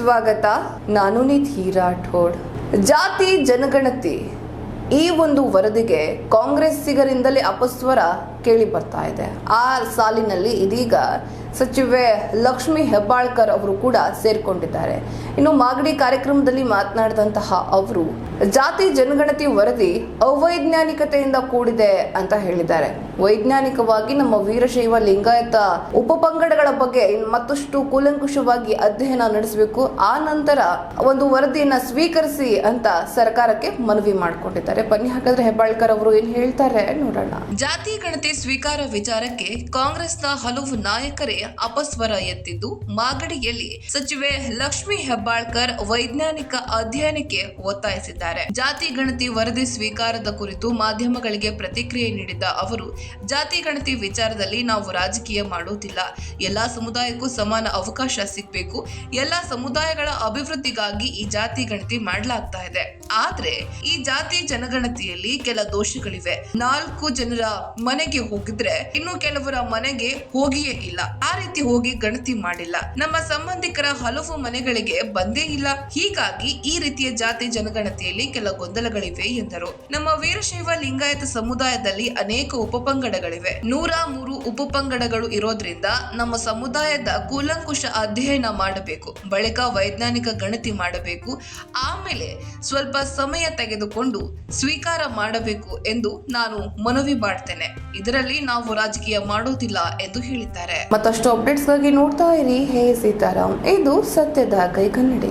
ಸ್ವಾಗತ. ನಾನು ನಿಧಿ ರಾಠೋಡ್. ಜಾತಿ ಜನಗಣತಿ. ಈ ಒಂದು ವರದಿಗೆ ಕಾಂಗ್ರೆಸ್ಸಿಗರಿಂದಲೇ ಅಪಸ್ವರ. ಕೇಳಿ ಬರ್ತಾ ಇದೆ. ಆ ಸಾಲಿನಲ್ಲಿ ಇದೀಗ ಸಚಿವೆ ಲಕ್ಷ್ಮಿ ಹೆಬ್ಬಾಳ್ಕರ್ ಅವರು ಕೂಡ ಸೇರಿಕೊಂಡಿದ್ದಾರೆ. ಇನ್ನು ಮಾಗಡಿ ಕಾರ್ಯಕ್ರಮದಲ್ಲಿ ಮಾತನಾಡಿದಂತಹ ಅವರು, ಜಾತಿ ಜನಗಣತಿ ವರದಿ ಅವೈಜ್ಞಾನಿಕತೆಯಿಂದ ಕೂಡಿದೆ ಅಂತ ಹೇಳಿದ್ದಾರೆ. ವೈಜ್ಞಾನಿಕವಾಗಿ ನಮ್ಮ ವೀರಶೈವ ಲಿಂಗಾಯತ ಉಪಪಂಗಡಗಳ ಬಗ್ಗೆ ಮತ್ತಷ್ಟು ಕೂಲಂಕುಷವಾಗಿ ಅಧ್ಯಯನ ನಡೆಸಬೇಕು. ಆ ನಂತರ ಒಂದು ವರದಿಯನ್ನ ಸ್ವೀಕರಿಸಿ ಅಂತ ಸರ್ಕಾರಕ್ಕೆ ಮನವಿ ಮಾಡಿಕೊಂಡಿದ್ದಾರೆ. ಬನ್ನಿ, ಹಾಗಾದ್ರೆ ಹೆಬ್ಬಾಳ್ಕರ್ ಅವರು ಏನ್ ಹೇಳ್ತಾರೆ ನೋಡೋಣ. ಜಾತಿ ಗಣತಿ ಸ್ವೀಕಾರ ವಿಚಾರಕ್ಕೆ ಕಾಂಗ್ರೆಸ್ನ ಹಲವು ನಾಯಕರೇ ಅಪಸ್ವರ ಎತ್ತಿದ್ದು, ಮಾಗಡಿಯಲ್ಲಿ ಸಚಿವೆ ಲಕ್ಷ್ಮಿ ಹೆಬ್ಬಾಳ್ಕರ್ ವೈಜ್ಞಾನಿಕ ಅಧ್ಯಯನಕ್ಕೆ ಒತ್ತಾಯಿಸಿದ್ದಾರೆ. ಜಾತಿ ಗಣತಿ ವರದಿ ಸ್ವೀಕಾರದ ಕುರಿತು ಮಾಧ್ಯಮಗಳಿಗೆ ಪ್ರತಿಕ್ರಿಯೆ ನೀಡಿದ ಅವರು, ಜಾತಿ ಗಣತಿ ವಿಚಾರದಲ್ಲಿ ನಾವು ರಾಜಕೀಯ ಮಾಡುವುದಿಲ್ಲ. ಎಲ್ಲಾ ಸಮುದಾಯಕ್ಕೂ ಸಮಾನ ಅವಕಾಶ ಸಿಗಬೇಕು. ಎಲ್ಲಾ ಸಮುದಾಯಗಳ ಅಭಿವೃದ್ಧಿಗಾಗಿ ಈ ಜಾತಿ ಗಣತಿ ಮಾಡಲಾಗ್ತಾ ಇದೆ. ಆದ್ರೆ ಈ ಜಾತಿ ಜನಗಣತಿಯಲ್ಲಿ ಕೆಲ ದೋಷಗಳಿವೆ. ನಾಲ್ಕು ಜನರ ಮನೆಗೆ ಹೋಗಿದ್ರೆ ಇನ್ನು ಕೆಲವರ ಮನೆಗೆ ಹೋಗಿಯೇ ಇಲ್ಲ. ಆ ರೀತಿ ಹೋಗಿ ಗಣತಿ ಮಾಡಿಲ್ಲ. ನಮ್ಮ ಸಂಬಂಧಿಕರ ಹಲವು ಮನೆಗಳಿಗೆ ಬಂದೇ ಇಲ್ಲ. ಹೀಗಾಗಿ ಈ ರೀತಿಯ ಜಾತಿ ಜನಗಣತಿಯಲ್ಲಿ ಕೆಲ ಗೊಂದಲಗಳಿವೆ ಎಂದರು. ನಮ್ಮ ವೀರಶೈವ ಲಿಂಗಾಯತ ಸಮುದಾಯದಲ್ಲಿ ಅನೇಕ ಉಪಪಂಗಡಗಳಿವೆ. ನೂರ ಮೂರು ಉಪಪಂಗಡಗಳು ಇರೋದ್ರಿಂದ ನಮ್ಮ ಸಮುದಾಯದ ಕೂಲಂಕುಷ ಅಧ್ಯಯನ ಮಾಡಬೇಕು. ಬಳಿಕ ವೈಜ್ಞಾನಿಕ ಗಣತಿ ಮಾಡಬೇಕು. ಆಮೇಲೆ ಸ್ವಲ್ಪ ಸಮಯ ತೆಗೆದುಕೊಂಡು ಸ್ವೀಕಾರ ಮಾಡಬೇಕು ಎಂದು ನಾನು ಮನವಿ ಮಾಡ್ತೇನೆ. ಇದರಲ್ಲಿ ನಾವು ರಾಜಕೀಯ ಮಾಡೋದಿಲ್ಲ ಎಂದು ಹೇಳಿದ್ದಾರೆ. ಮತ್ತಷ್ಟು ಅಪ್ಡೇಟ್ಸ್ಗಾಗಿ ನೋಡ್ತಾ ಇರಿ. ಹೇ ಸೀತಾರಾಮ್. ಇದು ಸತ್ಯದ ಕೈ ಕನ್ನಡಿ.